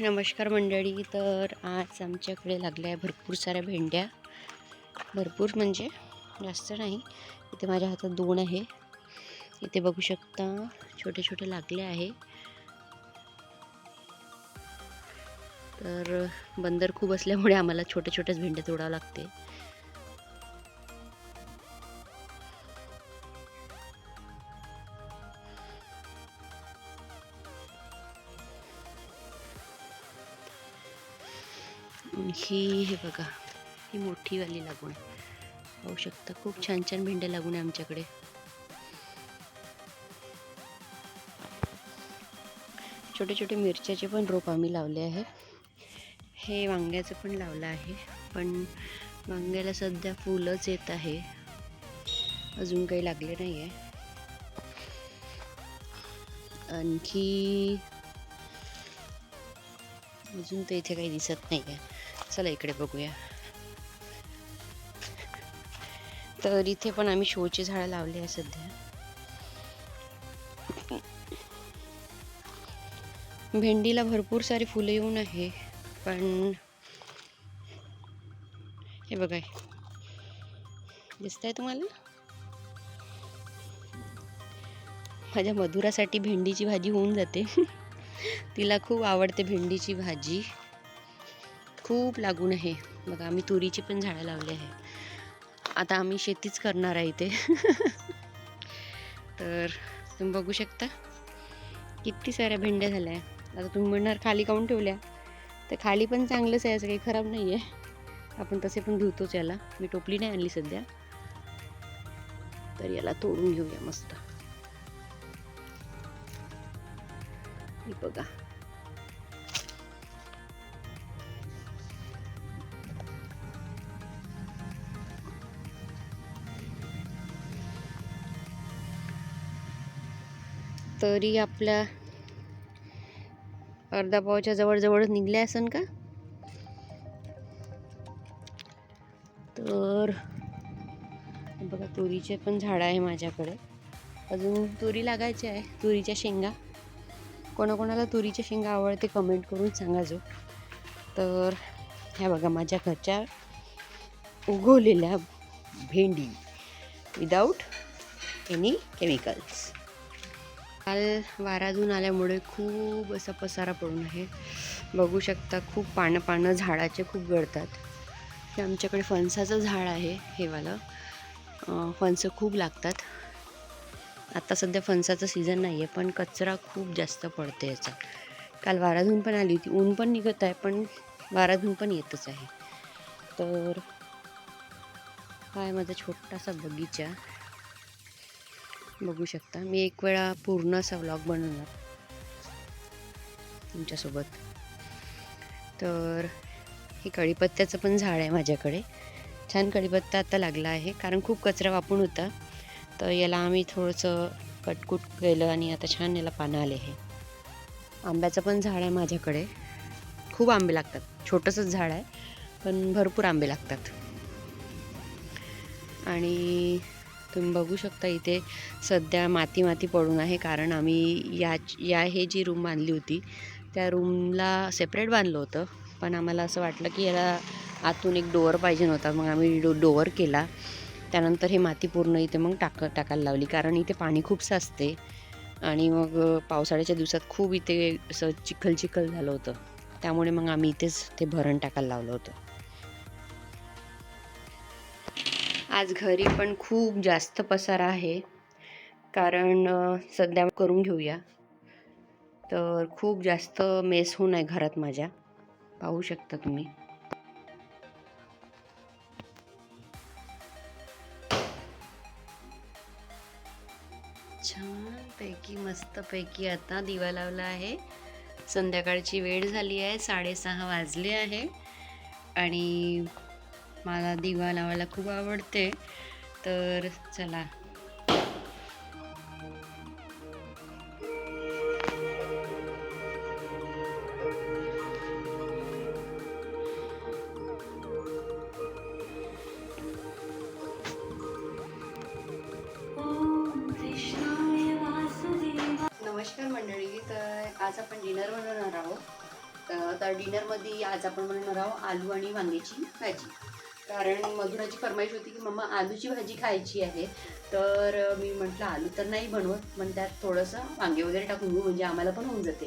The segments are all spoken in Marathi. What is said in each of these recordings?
नमस्कार मंडळी तर आज आमच्याकडे लागल्या आहे भरपूर साऱ्या भेंड्या. भरपूर म्हणजे जास्त नाही इथे माझ्या हातात दोन आहे. इथे बघू शकता छोटे छोटे लागले आहे. तर बंदर खूप असल्यामुळे आम्हाला छोट्या छोट्याच भेंड्या तोडावं लागते. ही हे बघा ही मोठीवाली लागून पाहू शकता खूप छान छान भेंड्या लागून आहे आमच्याकडे. छोटे छोटे मिरच्याचे पण रोप आम्ही लावले आहे. हे वांग्याचं पण लावलं आहे पण वांग्याला सध्या फुलंच येत आहे. अजून काही लागले नाही आहे आणखी अजून तर इथे काही दिसत नाही आहे चला इकडे बघूया. तर इथे पण आम्ही शोचे झाडं लावले आहे सध्या. भेंडीला भरपूर सारी फुलं येऊन आहे पण हे बघाय दिसतंय तुम्हाला? माझ्या मधुरासाठी भेंडीची भाजी होऊन जाते. तिला खूप आवडते भेंडीची भाजी. खूप लागून आहे. बघा आम्ही तुरीची पण झाडं लावली आहे. आता आम्ही शेतीच करणार आहे इथे. तर तुम्ही बघू शकता किती साऱ्या भेंड्या झाल्या. आहे आता तुम्ही म्हणणार खाली काऊन ठेवल्या? तर खाली पण चांगलंच आहे असं काही खराब नाही आहे. आपण तसे पण धुतोच याला. मी टोपली नाही आणली सध्या. तर याला तोडून घेऊया मस्त. बघा. तरी आपल्या अर्धा पावच्या जवळजवळ निघल्या असन का? तर बघा तुरीचे पण झाडं आहे माझ्याकडे. अजून तुरी लागायची आहे तुरीच्या शेंगा. कोणाकोणाला तुरीच्या शेंगा आवडते कमेंट करून सांगा जो. तर ह्या बघा माझ्या घरच्या उगवलेल्या भेंडी. विदाऊट एनी केमिकल्स काल वाराधून आल्यामुळे खूप असा पसारा पडून आहे. बघू शकता खूप पानं पानं झाडाचे खूप गळतात. हे आमच्याकडे फणसाचं झाड आहे हेवालं फणसं खूप लागतात. आता सध्या फणसाचं सीझन नाही आहे पण कचरा खूप जास्त पडते याचा. काल वाराधून पण आली होती. ऊन पण निघत आहे पण वाराधून पण येतच आहे. तर हा आहे माझा छोटासा बगीचा. बघू शकता. मी एक वेळा पूर्ण असा व्लॉग बनवणार तुमच्यासोबत. तर हे कढीपत्त्याचं पण झाड आहे माझ्याकडे. छान कढीपत्ता आता लागला आहे कारण खूप कचरा वापरून होता. तर याला आम्ही थोडंसं कटकुट केलं आणि आता छान याला पानं आले आहे आंब्याचं पण झाड आहे माझ्याकडे. खूप आंबे लागतात. छोटंसंच झाड आहे पण भरपूर आंबे लागतात. आणि तुम्ही बघू शकता इथे सध्या माती माती पडून आहे कारण आम्ही या या हे जी रूम बांधली होती त्या रूमला सेपरेट बांधलं होतं. पण आम्हाला असं वाटलं की याला आतून एक डोअर पाहिजे नव्हता. मग आम्ही डो डोअर केला. त्यानंतर हे माती पूर्ण इथे मग टाक टाकायला लावली कारण इथे पाणी खूप साचते. आणि मग पावसाळ्याच्या दिवसात खूप इथे असं चिखल चिखल झालं होतं. त्यामुळे मग आम्ही इथेच ते भरण टाकायला लावलं होतं. आज घरी पण खूप जास्त पसारा आहे. कारण सध्या करून घेऊया. तर खूप जास्त मेस होऊन आहे घरात माझ्या. पाहू शकता तुम्ही. छानपैकी मस्तपैकी आता दिवा लावला आहे. संध्याकाळची वेळ झाली आहे. साडेसहा वाजले आहे. आणि मला दिवा लावायला खूप आवडते. तर चला. नमस्कार मंडळी तर आज आपण डिनर बनवणार आहोत. तर तर डिनरमध्ये आज आपण बनवणार आहोत आलू आणि वांग्याची भाजी. कारण मधुराची फरमाईश होती की मम्मा आलूची भाजी खायची आहे. तर मी म्हटलं आलू तर नाही बनवत पण त्यात थोडंसं वांगे वगैरे टाकून घेऊ म्हणजे आम्हाला पण होऊन जाते.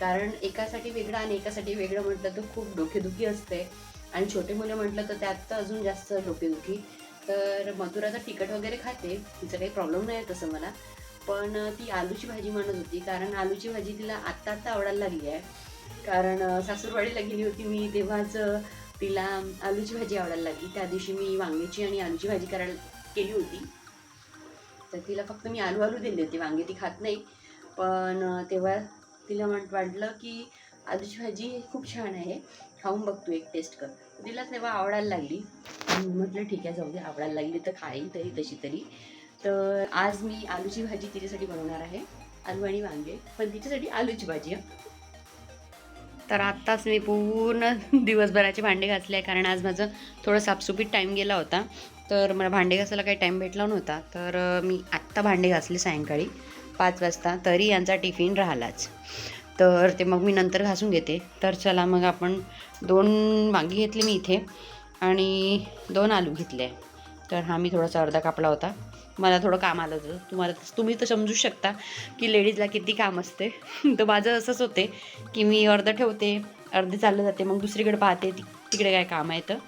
कारण एकासाठी वेगळं आणि एकासाठी वेगळं म्हटलं तर खूप डोकेदुखी असते. आणि छोटे मुलं म्हटलं तर त्यात तर अजून जास्त डोकेदुखी. तर मधुरा तर तिखट वगैरे खाते तिचं काही प्रॉब्लेम नाही आहे तसं मला. पण ती आलूची भाजी म्हणत होती कारण आलूची भाजी तिला आत्ता आत्ता आवडायला लागली आहे. कारण सासूरवाडीला गेली होती मी तेव्हाच तिला आलूची भाजी आवडायला लागली. त्या दिवशी मी वांग्याची आणि आलूची भाजी करायला केली होती. तर तिला फक्त मी आलू आलू दिले होते वांगे ती खात नाही. पण तेव्हा तिला म्हण वाटलं की आलूची भाजी खूप छान आहे. खाऊन बघ तू एक टेस्ट कर. तिला तेव्हा आवडायला लागली. म्हटलं ठीक आहे जाऊ दे. आवडायला लागली तर खाईन तरी तशी तरी. तर आज मी आलूची भाजी तिच्यासाठी बनवणार आहे. आलू आणि वांगे. पण तिच्यासाठी आलूची भाजी तर आत्ताच मी पूर्ण दिवसभराचे भांडे घासले आहे कारण आज माझं थोडं साफसुफीत टाईम गेला होता. तर मला भांडे घासायला काही टाईम भेटला नव्हता. तर मी आत्ता भांडे घासले सायंकाळी पाच वाजता. तरी यांचा टिफिन राहिलाच. तर ते मग मी नंतर घासून घेते. तर चला मग आपण दोन वांगी घेतली मी इथे आणि दोन आलू घेतले. तर हा मी थोडासा अर्धा कापला होता. मला थोडं काम आलं होतं. तुम्हाला तुम्ही तर समजू शकता की लेडीजला किती काम असते. तर माझं असंच होते की मी अर्धं ठेवते अर्धे चाललं जाते मग दुसरीकडे पाहते तिकडे काय काम आहे तर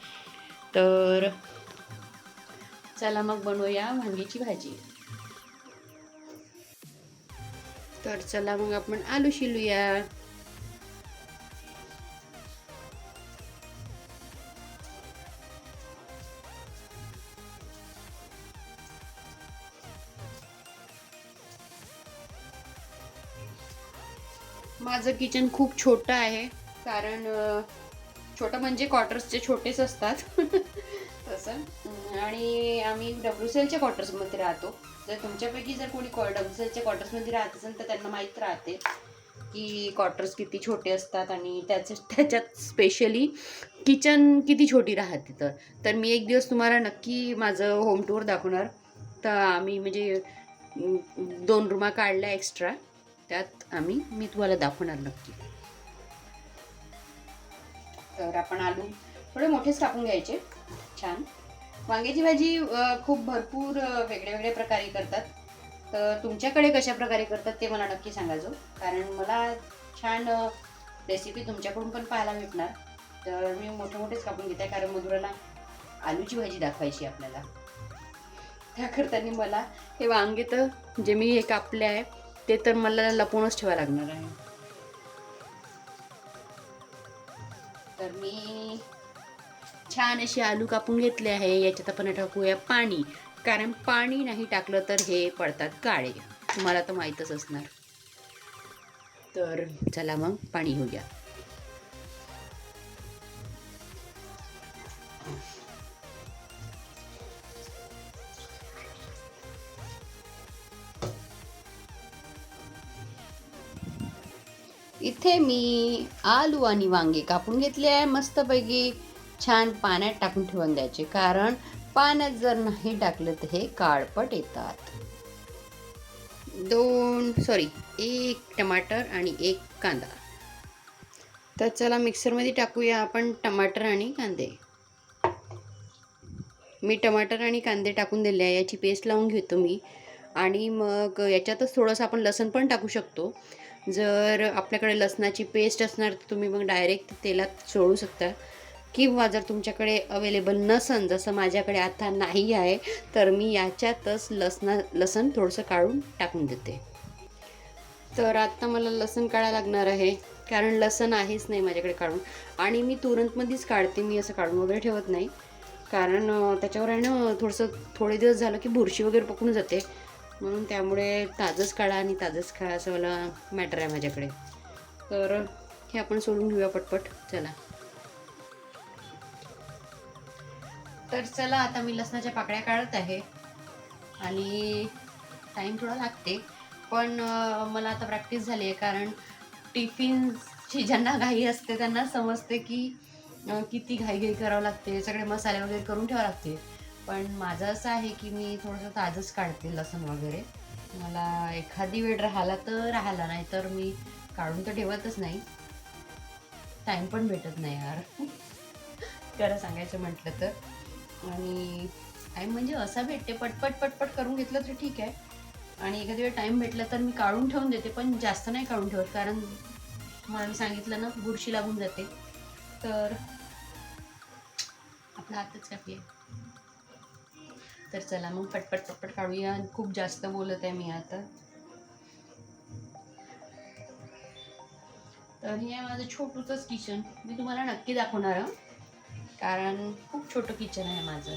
तर चला मग बनवूया वांग्याची भाजी. तर चला मग आपण आलू शिलूया. माझं किचन खूप छोटं आहे कारण छोटं म्हणजे क्वार्टर्सचे छोटेच असतात. तसं. आणि आम्ही डब्ल्यू सी एलच्या क्वार्टर्समध्ये राहतो. जर तुमच्यापैकी जर कोणी डब्ल्यू सी एलच्या क्वार्टर्समध्ये राहत असेल तर त्यांना माहीत राहते की क्वार्टर्स किती छोटे असतात आणि त्याच्या त्याच्यात स्पेशली किचन किती छोटी राहते तर. तर मी एक दिवस तुम्हाला नक्की माझं होम टूर दाखवणार. तर आम्ही म्हणजे दोन रूमा काढल्या एक्स्ट्रा त्यात आम्ही मी तुम्हाला दाखवणार नक्की. तर आपण आलू थोडे मोठेच टाकून घ्यायचे. छान. वांग्याची भाजी खूप भरपूर वेगळे वेगळ्या वेगळ्या प्रकारे करतात. तर तुमच्याकडे कशा प्रकारे करतात ते मला नक्की सांगायचो हो. कारण मला छान रेसिपी तुमच्याकडून पण पाहायला भेटणार. तर मी मोठे मोठेच कापून घेते कारण मधुराला आलूची भाजी दाखवायची आपल्याला. त्याकरता मला हे वांगे तर जे मी हे कापले आहे ते तर मला लपवूनच ठेवावं लागणार आहे. तर मी छान असे आलू कापून घेतले आहे. याच्यात आपण टाकूया पाणी. कारण पाणी नाही टाकलं तर हे पडतात काळे. तुम्हाला तर माहीतच असणार. तर चला मग पाणी घेऊया. इथे मी आलू आणि वांगे कापून घेतले आहे. मस्तपैकी छान पाण्यात टाकून ठेवून द्यायचे. कारण पाण्यात जर नाही टाकलं तर हे काळपट येतात. दोन सॉरी एक टमाटर आणि एक कांदा. तर चला मिक्सरमध्ये टाकूया आपण टमाटर आणि कांदे. मी टमाटर आणि कांदे टाकून दिले आहे. याची पेस्ट लावून घेतो मी. आणि मग याच्यातच थोडंसं आपण लसण पण टाकू शकतो. जर आपल्याकडे लसणाची पेस्ट असणार तर तुम्ही मग डायरेक्ट तेलात सोडू शकता. किंवा जर तुमच्याकडे अवेलेबल नसन जसं माझ्याकडे आता नाही आहे तर मी याच्यातच लसणा लसण थोडंसं काढून टाकून देते. तर आत्ता मला लसण काढायला लागणार आहे कारण लसण आहेच नाही माझ्याकडे काढून. आणि मी तुरंतमध्येच काढते मी असं काढून वगैरे ठेवत नाही. कारण त्याच्यावर आहे ना थोडंसं थोडे दिवस झालं की बुरशी वगैरे पकडून जाते. म्हणून त्यामुळे ताजंच काढा आणि ताजंच खा असं मला मॅटर आहे माझ्याकडे. तर हे आपण सोडून घेऊया पटपट. चला. तर चला आता मी लसणाच्या पाकळ्या काढत आहे. आणि टाईम थोडा लागते. पण मला आता प्रॅक्टिस झाली आहे कारण टिफिनची ज्यांना घाई असते त्यांना समजते की किती घाई घाई करावं लागते. सगळे मसाले वगैरे करून ठेवावं लागते. पण माझं असं आहे की मी थोडंसं ताजंच काढते लसण वगैरे. मला एखादी वेळ राहिला तर राहिला नाही तर मी काढून तर ठेवतच नाही. टाईम पण भेटत नाही यार. खरं सांगायचं म्हटलं तर. आणि टाईम म्हणजे असा भेटते पटपट पटपट करून घेतलं तर ठीक आहे. आणि एखादी वेळ टाईम भेटला तर मी काढून ठेवून देते पण जास्त नाही काढून ठेवत कारण मला मी सांगितलं ना बुरशी लागून जाते. तर आपला हातच कापी आहे. तर चला मग पटपट पटपट काढूया. खूप जास्त बोलत आहे मी आता. तर हे आहे माझं छोटूचंच किचन मी तुम्हाला नक्की दाखवणार कारण खूप छोटं किचन आहे माझं.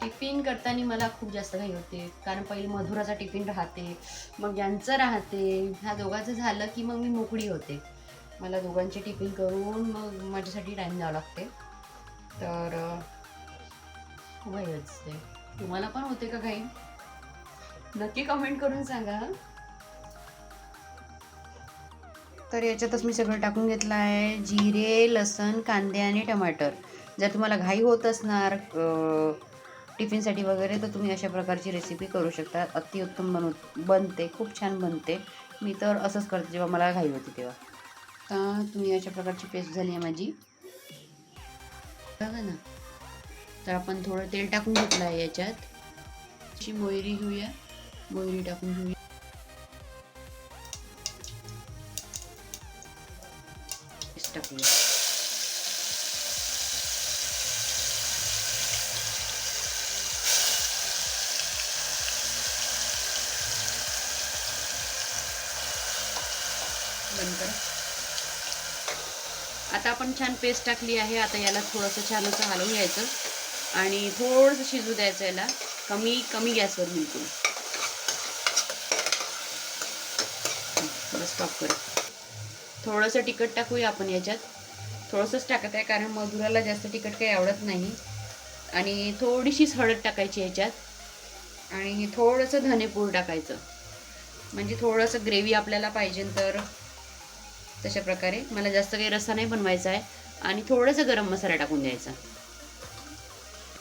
टिफिन करताना मला खूप जास्त घाई होते. कारण पहिले मधुराचा टिफिन राहते. मग यांचं राहते. ह्या दोघांचं झालं की मग मी मोकळी होते. मला दोघांचे टिफिन करून मग माझ्यासाठी टाईम द्यावा लागते. तर घाईच ते. तुम्हाला पण होते का घाई नक्की कमेंट करून सांगा. तर याच्यातच मी सगळं टाकून घेतलं आहे. जिरे लसण कांदे आणि टमाटर. जर तुम्हाला घाई होत असणार टिफिनसाठी वगैरे तर तुम्ही अशा प्रकारची रेसिपी करू शकता. अतिउत्तम बनव बनते. खूप छान बनते. मी तर असंच करते जेव्हा मला घाई होते तेव्हा. आता तुम्ही अशा प्रकारची पेस्ट झाली आहे माझी. बघा ना. तर आपण थोडं तेल टाकून घेतलं आहे याच्यात. अशी मोहरी घेऊया. मोहरी टाकून घेऊया. टाकूया. बंद करा. आता आपण छान पेस्ट टाकली आहे. आता याला थोडंसं छान असं हलवून घ्यायचं. आणि थोडंसं शिजू द्यायचं याला. कमी कमी गॅसवर बिलकुल. बस स्टॉप कर. थोडंसं तिखट टाकूया आपण याच्यात. थोडंसंच टाकत आहे कारण मधुराला जास्त तिखट काही आवडत नाही. आणि थोडीशीच हळद टाकायची याच्यात. आणि थोडंसं धनेपूर टाकायचं. म्हणजे थोडंसं ग्रेव्ही आपल्याला पाहिजे तर तशा प्रकारे. मला जास्त काही रस्सा नाही बनवायचा आहे. आणि थोडंसं गरम मसाला टाकून द्यायचा.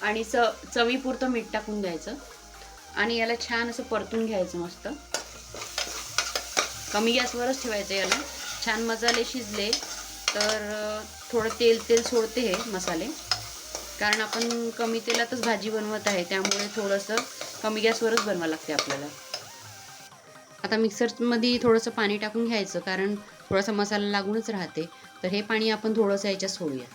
आणि च चवीपुरतं मीठ टाकून द्यायचं. आणि याला छान असं परतून घ्यायचं मस्त. कमी गॅसवरच ठेवायचं याला. छान मसाले शिजले तर थोडं तेल तेल सोडते हे मसाले. कारण आपण कमी तेलातच भाजी बनवत आहे. त्यामुळे थोडंसं कमी गॅसवरच बनवावं लागते आपल्याला. आता मिक्सरमध्ये थोडंसं पाणी टाकून घ्यायचं. कारण थोडासा मसाला लागूनच राहते. तर हे पाणी आपण थोडंसं याच्यात सोडूया.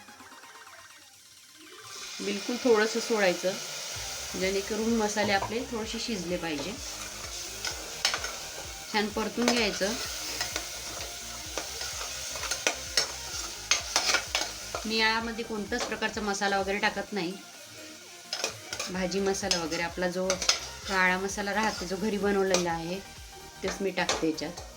बिलकुल थोडंसं सोडायचं. जेणेकरून मसाले आपले थोडेसे शिजले पाहिजे. छान परतून घ्यायचं. मी यामध्ये कोणताच प्रकारचा मसाला वगैरे टाकत नाही. भाजी मसाला वगैरे आपला जो काळा मसाला राहते जो घरी बनवलेला आहे तेच मी टाकते याच्यात.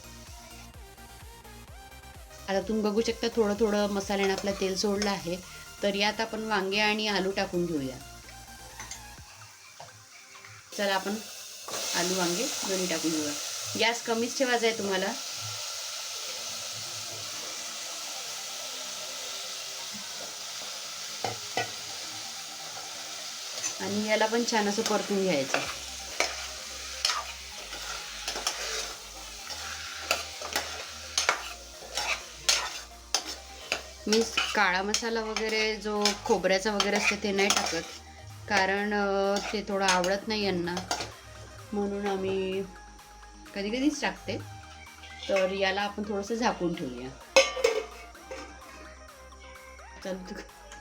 आता तुम्ही बघू शकता थोडं थोडं मसाल्याने आपलं तेल सोडलं आहे. तर यात आपण वांगे आणि आलू टाकून घेऊया. चला आपण आलू वांगे दोन्ही टाकून घेऊया. गॅस कमीच ठेवायचा आहे तुम्हाला. आणि याला पण छान असं परतून घ्यायचं. मी काळा मसाला वगैरे जो खोबऱ्याचा वगैरे असते ते नाही टाकत. कारण ते थोडं आवडत नाही यांना. म्हणून आम्ही कधी कधीच टाकते. तर याला आपण थोडंसं झाकून ठेवूया. चल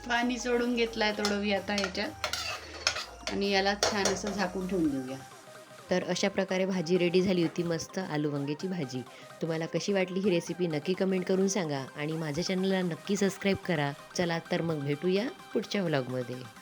पाणी सोडून घेतलं आहे थोडं मी आता ह्याच्यात. आणि याला छान असं झाकून ठेवून देऊया. तर अशा प्रकारे भाजी रेडी झाली होती मस्त आलू वांग्याची भाजी. तुम्हाला कशी वाटली ही रेसिपी नक्की कमेंट करून सांगा आणि माझ्या चॅनलला नक्की सबस्क्राईब करा. चला तर मग भेटूया पुढच्या व्लॉगमध्ये